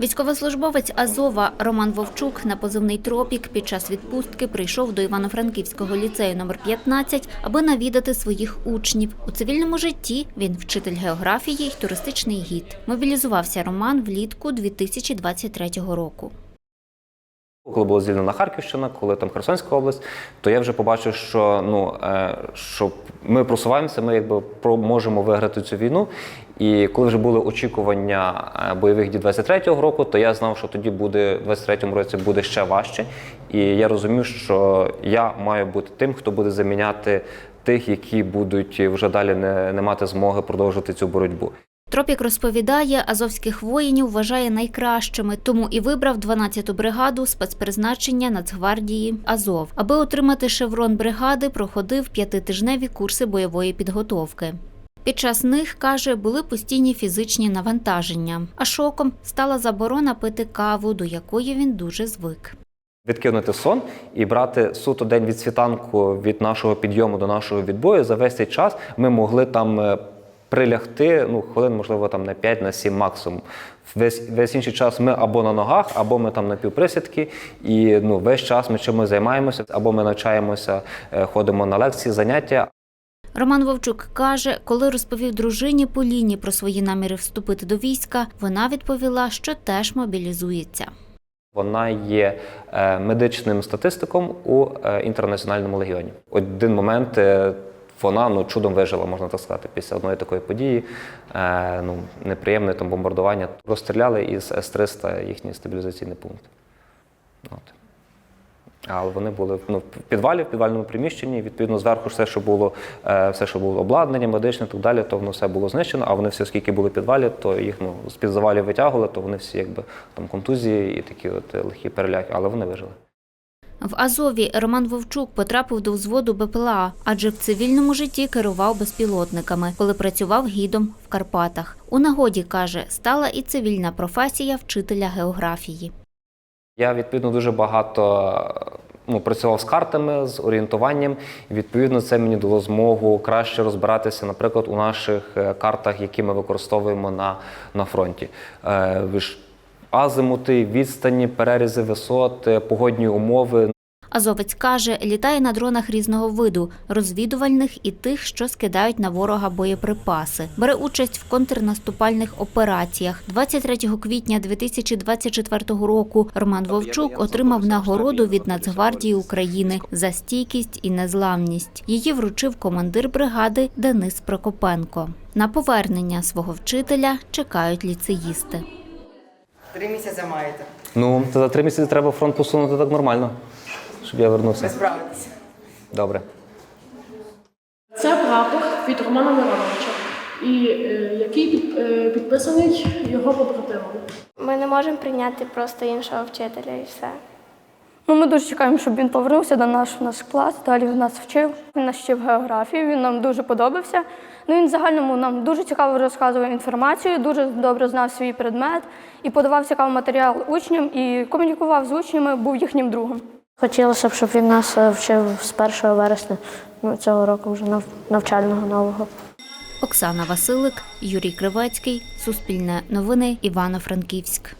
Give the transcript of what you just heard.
Військовослужбовець Азова Роман Вовчук на позивний Тропік під час відпустки прийшов до Івано-Франківського ліцею номер 15, аби навідати своїх учнів. У цивільному житті він вчитель географії й туристичний гід. Мобілізувався Роман влітку 2023 року. Коли була звільнена Харківщина, коли там Херсонська область, то я вже побачив, що ну е, що ми просуваємося, ми якби про можемо виграти цю війну. І коли вже були очікування е, бойових дій 23-го року, то я знав, що тоді буде в 23-му році буде ще важче. І я розумів, що я маю бути тим, хто буде заміняти тих, які будуть вже далі не, не мати змоги продовжувати цю боротьбу. Тропік розповідає, азовських воїнів вважає найкращими, тому і вибрав 12-ту бригаду спецпризначення Нацгвардії Азов. Аби отримати шеврон бригади, проходив п'ятитижневі курси бойової підготовки. Під час них, каже, були постійні фізичні навантаження, а шоком стала заборона пити каву, до якої він дуже звик. Відкинути сон і брати суто день від світанку від нашого підйому до нашого відбою. За весь цей час ми могли там е, прилягти ну, хвилин, можливо, там на 5 на 7 максимум. Весь, весь інший час ми або на ногах, або ми там на півприсідки, і ну, весь час ми чимось займаємося, або ми навчаємося, е, ходимо на лекції, заняття, Роман Вовчук каже, коли розповів дружині Поліні про свої наміри вступити до війська, вона відповіла, що теж мобілізується. Вона є е, медичним статистиком у е, інтернаціональному легіоні. Один момент вона ну, чудом вижила, можна так сказати, після одної такої події. Е, ну, неприємне там бомбардування. Розстріляли із С-300 їхній стабілізаційний пункт. От. Але вони були ну, в підвалі, в підвальному приміщенні. Відповідно, зверху все, що було, е, все, що було обладнання, медичне, і так далі, то воно все було знищено. А вони всі, оскільки були в підвалі, то їх ну, з-під завалів витягували, то вони всі якби там контузії і такі от лихі переляки, але вони вижили. В Азові Роман Вовчук потрапив до взводу БПЛА, адже в цивільному житті керував безпілотниками, коли працював гідом в Карпатах. У нагоді каже, стала і цивільна професія вчителя географії. Я відповідно дуже багато ну, працював з картами, з орієнтуванням. І відповідно це мені дало змогу краще розбиратися, наприклад, у наших е, картах, які ми використовуємо на, на фронті. Е, азимути, відстані, перерізи висот, е, погодні умови. Азовець каже, літає на дронах різного виду, розвідувальних і тих, що скидають на ворога боєприпаси. Бере участь в контрнаступальних операціях. 23 квітня 2024 року Роман Вовчук отримав нагороду від Нацгвардії України за стійкість і незламність. Її вручив командир бригади Денис Прокопенко. На повернення свого вчителя чекають ліцеїсти. Три місяці маєте. Ну, то за три місяці треба фронт посунути так нормально, щоб я Ви вернувся. справитеся. Добре. Це прапор від Романа Мироновича, і е, який під- е, підписаний його побратимом. Ми не можемо прийняти просто іншого вчителя і все. Ну, ми дуже чекаємо, щоб він повернувся до наш, в наш клас. Далі він нас вчив. Він нас вчив географію, він нам дуже подобався. Ну, він в загальному нам дуже цікаво розказував інформацію, дуже добре знав свій предмет і подавав цікавий матеріал учням і комунікував з учнями, був їхнім другом. Хотілося б, щоб він нас е, вчив з 1 вересня ну, цього року вже нав- навчального нового. Оксана Василик, Юрій Кривецький, Суспільне новини, Івано-Франківськ.